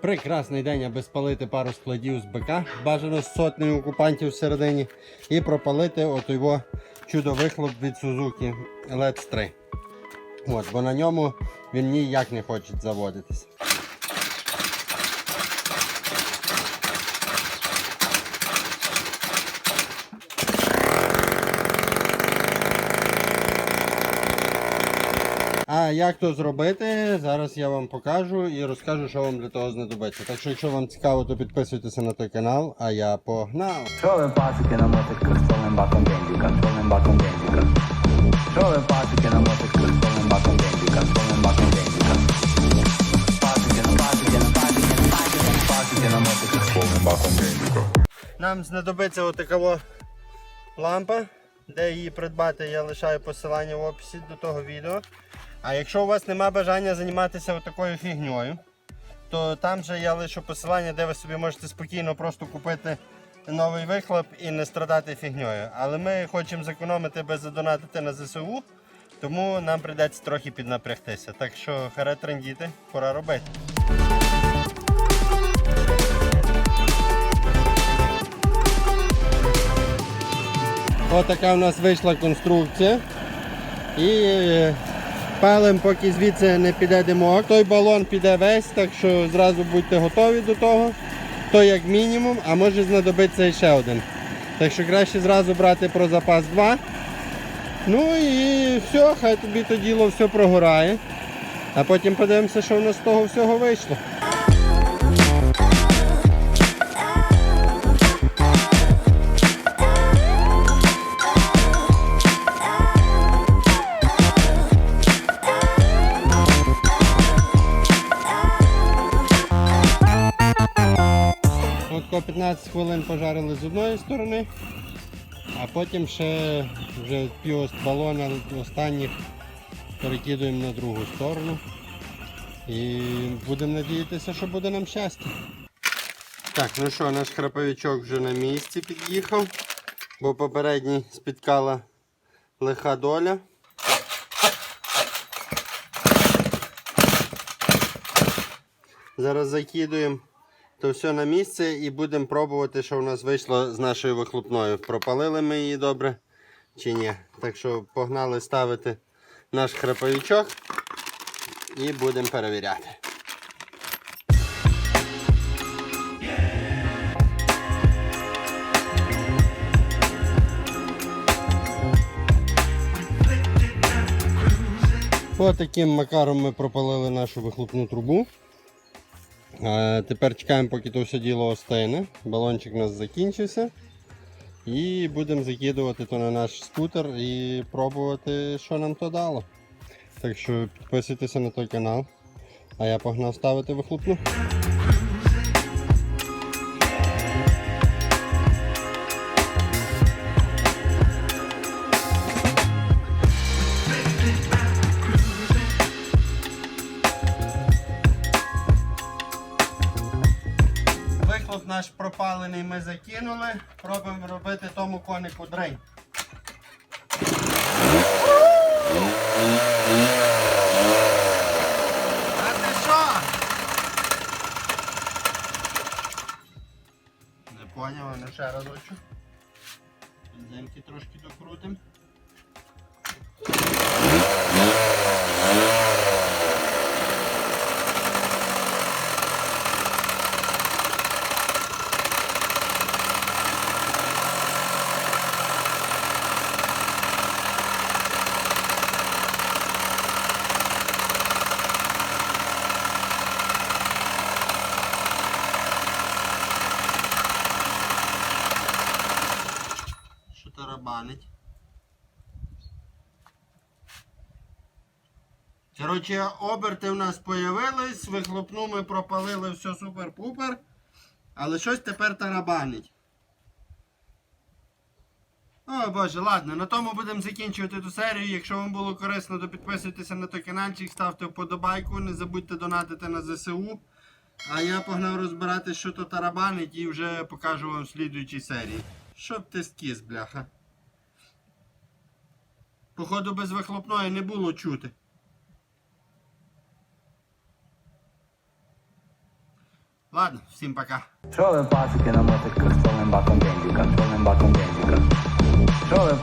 Прекрасний день, аби спалити пару складів з БК, бажано з сотнею окупантів всередині, і пропалити от його чудо-вихлоп від Сузуки LED 3. От, бо на ньому він ніяк не хоче заводитися. А як то зробити, зараз я вам покажу і розкажу, що вам для того знадобиться. Так що, якщо вам цікаво, то підписуйтеся на той канал, а я погнав. Чого ви пасики на мотиках з повним баком бензика, з баком бензика? Чого ви пасики на мотиках з повним баком бензика, з баком бензика? Пасики на пасики на пасики на пасики на пасики на мотиках з баком бензика. Нам знадобиться отака лампа. Де її придбати, я лишаю посилання в описі до того відео. А якщо у вас нема бажання займатися отакою фігньою, то там же я лишу посилання, де ви собі можете спокійно просто купити новий вихлоп і не страдати фігньою. Але ми хочемо зекономити без задонатити на ЗСУ, тому нам прийдеться трохи піднапрягтися. Так що харе трендіти, пора робити. Ось така у нас вийшла конструкція. І е, палим, поки звідси не піде димок. Той балон піде весь, так що зразу будьте готові до того. То як мінімум, а може знадобиться ще один. Так що краще зразу брати про запас 2. Ну і все, хай тобі то діло все прогорає. А потім подивимося, що в нас з того всього вийшло. От 15 хвилин пожарили з одної сторони, а потім ще вже пів балона останніх перекидуємо на другу сторону. І будемо надіятися, що буде нам щастя. Так, ну що, наш храповичок вже на місці під'їхав, бо попередній спіткала лиха доля. Зараз закидуємо то все на місце і будемо пробувати, що в нас вийшло з нашою вихлопною. Пропалили ми її добре чи ні. Так що погнали ставити наш храповичок і будемо перевіряти. Ось таким макаром ми пропалили нашу вихлопну трубу. Тепер чекаємо, поки то все діло остине. Балончик у нас закінчився. І будемо закидувати то на наш скутер і пробувати, що нам то дало. Так що підписуйтеся на той канал. А я погнав ставити вихлопну. Наш пропалений ми закинули. Пробуємо робити тому конику дрень. А ну ще разочок. Бензинки трошки докрутим. Що? Коротше, оберти в нас появились, вихлопну ми пропалили, все супер-пупер. Але щось тепер тарабанить. О боже, ладно, на тому будемо закінчувати ту серію. Якщо вам було корисно, то підписуйтеся на той каналчик, ставте вподобайку, не забудьте донатити на ЗСУ. А я погнав розбирати, що то тарабанить, і вже покажу вам в слідуючій серії. Щоб ти скіс, бляха. Походу без вихлопної не було чути. Ладно, всім пока. Що ви пасики на мотик контрольним баком бензика, контрольним баком бензика? Що ви